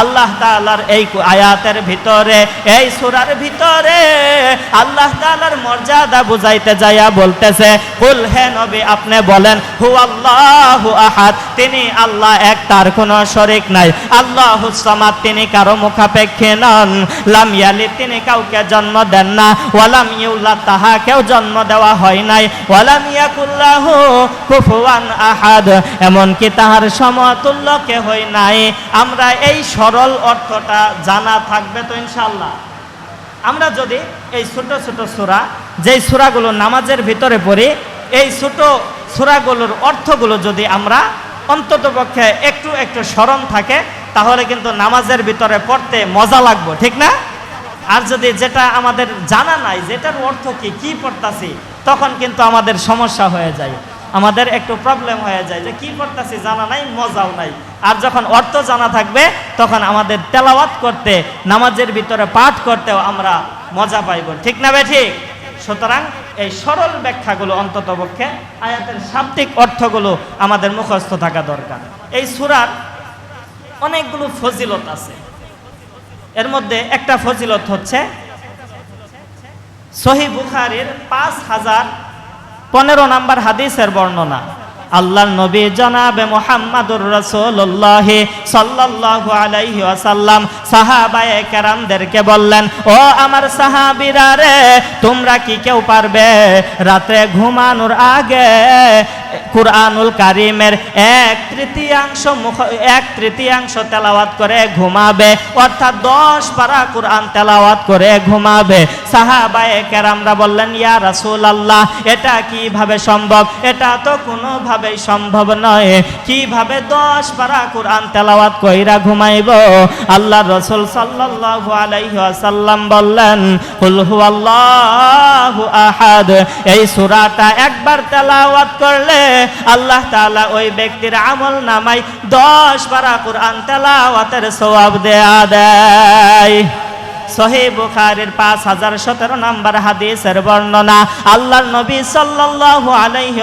আল্লাহ তাআলার এই আয়াতের ভিতরে, এই সুরার ভিতরে আল্লাহ তাআলার মর্যাদা বুঝাইতে যাইয়া বলতেছে, কুল হে নবী, আপনি বলেন হু আল্লাহু আহাদ, তিনি আল্লাহ এক, তার কোনো শরিক নাই। আল্লাহু সামাদ, তিনি কারও মুখাপেক্ষী নন। লাম ইয়ালিদ, তিনি কাউকে জন্ম দেন না। ওয়ালাম ইউলাদ তাহাকেও জন্ম দেওয়া হয় নাই। ওয়ালাম ইয়াকুল্লাহু কুফুয়ান আহাদ, এমনকি তাহার সমতুল্য কেহই নাই। আমরা এই সরল অর্থটা জানা থাকবে তো ইনশাআল্লাহ। আমরা যদি এই ছোট ছোট সূরা, যেই সূরাগুলো নামাজের ভিতরে পড়ি, এই ছোট সূরাগুলোর অর্থগুলো যদি আমরা অন্তত পক্ষে একটু একটু স্মরণ থাকে, তাহলে কিন্তু নামাজের ভিতরে পড়তে মজা লাগবে, ঠিক না? আর যদি যেটা আমাদের জানা নাই, যেটার অর্থ কি কি পড়তাছি, তখন কিন্তু আমাদের সমস্যা হয়ে যায়। আমাদের একটু প্রবলেম হয়ে যায় যে কি করতেছি জানা নাই, মজাও নাই। আর যখন অর্থ জানা থাকবে, তখন আমাদের তেলাওয়াত করতে, নামাজের ভিতরে পাঠ করতেও আমরা মজা পাইব। ঠিক না বে ঠিক? সুতরাং এই সরল ব্যাখ্যাগুলো অন্তত পক্ষে আয়াতের শাব্দিক অর্থগুলো আমাদের মুখস্থ থাকা দরকার। এই সুরার অনেকগুলো ফজিলত আছে। এর মধ্যে একটা ফজিলত হচ্ছে সহি বুখারির পাঁচ হাজার পনেরো নাম্বার হাদিসের বর্ণনা। আল্লাহ নবী জনাবে মোহাম্মদুর রসুল্লাহ সাল্লাহ আলাইহি ওয়াসাল্লাম সাহাবায়ে কেরামদেরকে বললেন, ও আমার সাহাবীরা রে, তোমরা কি কেউ পারবে? রাতে ঘুমানোর আগে কুরআনুল কারিমের এক তৃতীয়াংশ মুখ, এক তৃতীয়াংশ তেলাওয়াত করে ঘুমাবে, অর্থাৎ দশ পারা কুরআন তেলাওয়াত করে ঘুমাবে। সাহাবায়ে কেরামরা বললেন, ইয়া রাসূল আল্লাহ এটা কীভাবে সম্ভব? এটা তো কোনোভাবেই সম্ভব নয়। কীভাবে দশ পারা কুরআন তেলাওয়াত কইরা ঘুমাইব? আল্লাহ রসুল সাল্লাল্লাহু আলাইহি ওয়াসাল্লাম বললেন, কুল হুয়াল্লাহু আহাদ। এই সূরাটা একবার তেলাওয়াত করলে আল্লাহ তাআলা ওই ব্যক্তির আমল নামাই দশ পারা কোরআন তেলাওয়াতের সওয়াব দেয়া দেয়। সহি বুখারির পাঁচ হাজার সতেরো নম্বর হাদিসের বর্ণনা, আল্লাহর নবী সাল্লাল্লাহু আলাইহি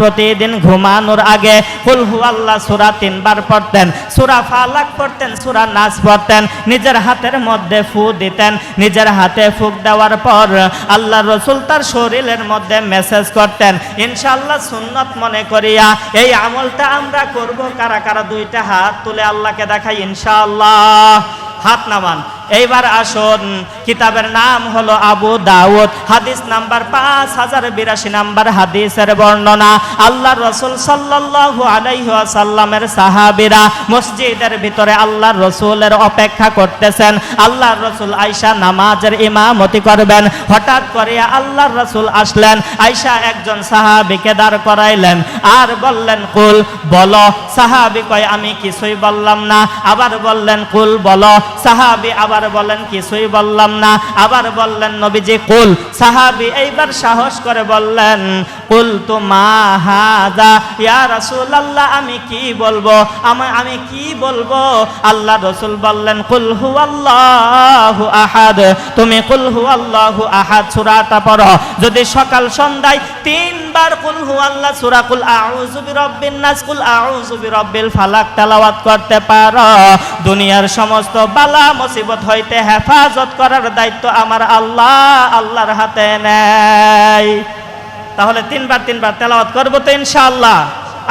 প্রতিদিন ঘুমানোর আগে কুল হু আল্লাহ সূরা তিনবার পড়তেন, সূরা ফালাক পড়তেন, সূরা নাস পড়তেন, নিজের হাতের মধ্যে ফু দিতেন, নিজের হাতে ফুক দেওয়ার পর আল্লাহ রসুল তার শরীরের মধ্যে মেসেজ করতেন, ইনশাআল্লাহ সুন্নত মনে করিয়া এই আমলটা আমরা করব, কারা কারা দুইটা হাত তুলে আল্লাহকে দেখাই, ইনশাআল্লাহ। হাত নামান। এইবার আসুন কিতাবের নাম হলো আবু দাউদ। হাদিস নাম্বার পাঁচ হাজার বিরাশি নাম্বার হাদিসের বর্ণনা। আল্লাহ রসুল সাল্লাল্লাহু আলাইহি ওয়াসাল্লামের সাহাবীরা মসজিদের ভিতরে আল্লাহর রসুলের অপেক্ষা করতেছেন। আল্লাহর রসুল আয়সা নামাজের ইমামতি করবেন। হঠাৎ করে আল্লাহর রসুল আসলেন। আয়সা একজন সাহাবীকে দাঁড় করাইলেন। আর বললেন, কুল, বল। সাহাবী কয়, আমি কিছুই বললাম না। আবার বললেন, কুল, বল। সাহাবি আবার বলেন, কিছুই বললাম না। আবার বললেন নবীজি, কুল। সাহাবী এইবার সাহস করে বললেন কুল তো মা হাদা, ইয়া রাসূলুল্লাহ, আমি কি বলব? আমি আমি কি বলব? আল্লাহ রসুল বললেন, কুল হু আল্লাহু আহাদ। তুমি কুল হু আল্লাহু আহাদ সূরাটা পড়ো। যদি সকাল সন্ধ্যায় তিনবার কুল হু আল্লাহ কুল আউযু বিরাব্বিন নাস, কুল আউযু বিরাব্বিল ফালাক তেলাওয়াত করতে পারো। দুনিয়ার সমস্ত বালা মুসিবত হইতে হেফাজত করার দায়িত্ব আমার আল্লাহ, আল্লাহর হাতে নেয় তাহলে তিনবার তিনবার তেলাওয়াত করব তো ইনশাআল্লাহ।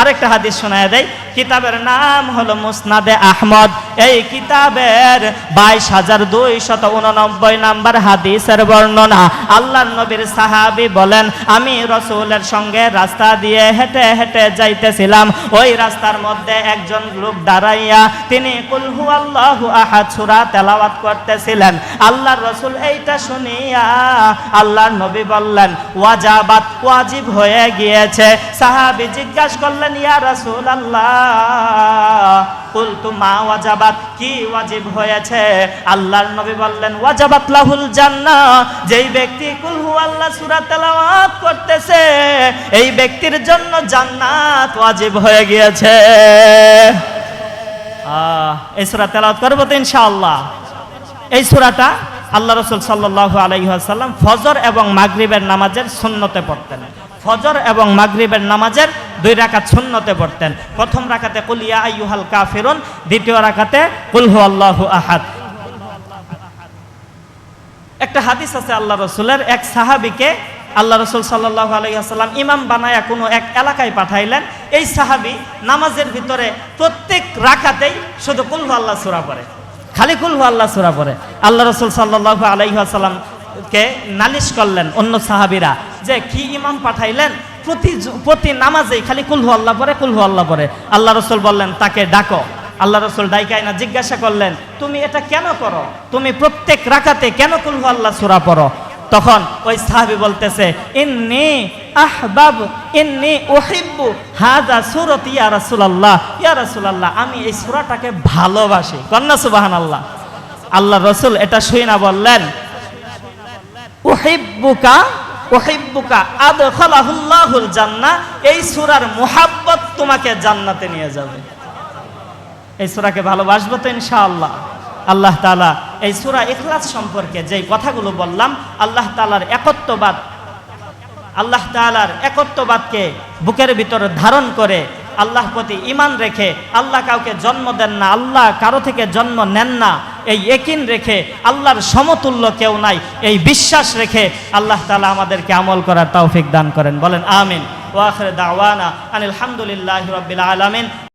আরেকটা হাদিস শোনায় দেয় কিতাবের নাম হলো মুসনাদে আহমদ। এই কিতাবের বাইশ হাজার দুই শত উননব্বই নাম্বার হাদিসের বর্ণনা। আল্লাহর নবীর সাহাবি বলেন, আমি রসুলের সঙ্গে রাস্তা দিয়ে হেঁটে হেঁটে যাইতেছিলাম। ওই রাস্তার মধ্যে একজন লোক দাঁড়াইয়া, তিনি কুলহু আল্লাহ আহাদ সূরা তেলাওয়াত করতেছিলেন। আল্লাহর রসুল এইটা শুনিয়া আল্লাহর নবী বললেন, ওয়াজাবাত ওয়াজিব হয়ে গিয়েছে। সাহাবি জিজ্ঞাসা করলেন, ইয়া রসুল আল্লাহ কুলতু মা ওয়াজাবাত, কি ওয়াজিব হয়েছে? আল্লাহর নবী বললেন, ওয়াজাবাত লাহুল জান্নাহ। যেই ব্যক্তি কুল সূরা তেলাওয়াত করতেছে, এই ব্যক্তির জন্য জান্নাত ওয়াজিব হয়ে গিয়েছে। এই সূরা তেলাওয়াত করব তো ইনশাআল্লাহ। এই সূরাটা আল্লাহ রসুল সাল্লাল্লাহু আলাইহি ওয়াসাল্লাম ফজর এবং মাগরিবের নামাজের সুন্নতে পড়তেন। ফজর এবং মাগরিবের নামাজের দুই রাকাত সুন্নতে পড়তেন। প্রথম রাকাতে কুলিয়া আইয়ুহাল কাফিরুন, দ্বিতীয় রাকাতে কুল হু আল্লাহু আহাদ। একটা হাদিস আছে আল্লাহ রসুলের, এক সাহাবিকে আল্লাহ রসুল সাল্লাহ আলাইসাল্লাম ইমাম বানায়া কোনো এক এলাকায় পাঠাইলেন। এই সাহাবি নামাজের ভিতরে প্রত্যেক রাখাতেই শুধু কুলহু আল্লাহ সুরা পড়ে। খালি কুলহু আল্লাহ সুরা পড়ে। আল্লাহ রসুল সাল্লাহ আলাইসাল্লামকে নালিশ করলেন অন্য সাহাবিরা যে কি ইমাম পাঠাইলেন? প্রতি প্রতি নামাজেই খালি কুলহু আল্লাহ পড়ে কুলহু আল্লাহ পড়ে আল্লাহ রসুল বললেন, তাকে ডাকো। আল্লাহ রসুল ডাইকাইনা জিজ্ঞাসা করলেন, তুমি এটা কেন করো? তুমি প্রত্যেক রাখাতে কেন কুলহু আল্লাহ সুরা পড়ো? তখন ওই সাহাবি বলতেছে, ইন্নি আহবাব, ইন্নি উহিব্বু হাদা সুরত ইয়া রাসূলুল্লাহ। ইয়া রাসূলুল্লাহ, আমি এই সূরাটাকে ভালোবাসি। কন্না সুবহানাল্লাহ? আল্লাহ আল্লাহ রসুল এটা শুই না বললেন, উহিব্বুকা আদখালাহুল্লাহুল জান্না এই সূরার মুহাব্বত তোমাকে জান্নাতে নিয়ে যাবে। এই ভালোবাসবো তো ইনশাআল্লাহ। আল্লাহ তাআলা এই সূরা ইখলাস সম্পর্কে যেই কথাগুলো বললাম, আল্লাহ তাআলার একত্ববাদ, আল্লাহ তাআলার একত্ববাদকে বুকের ভিতরে ধারণ করে আল্লাহ প্রতি ইমান রেখে আল্লাহ কাউকে জন্ম দেন না, আল্লাহ কারও থেকে জন্ম নেন না, এই একিন রেখে আল্লাহর সমতুল্য কেউ নাই, এই বিশ্বাস রেখে আল্লাহ তালা আমাদেরকে আমল করার তৌফিক দান করেন, বলেন আমিন। ওয়াখরে দাওয়ানা আনিল হামদুলিল্লাহ রবিল আলামিন।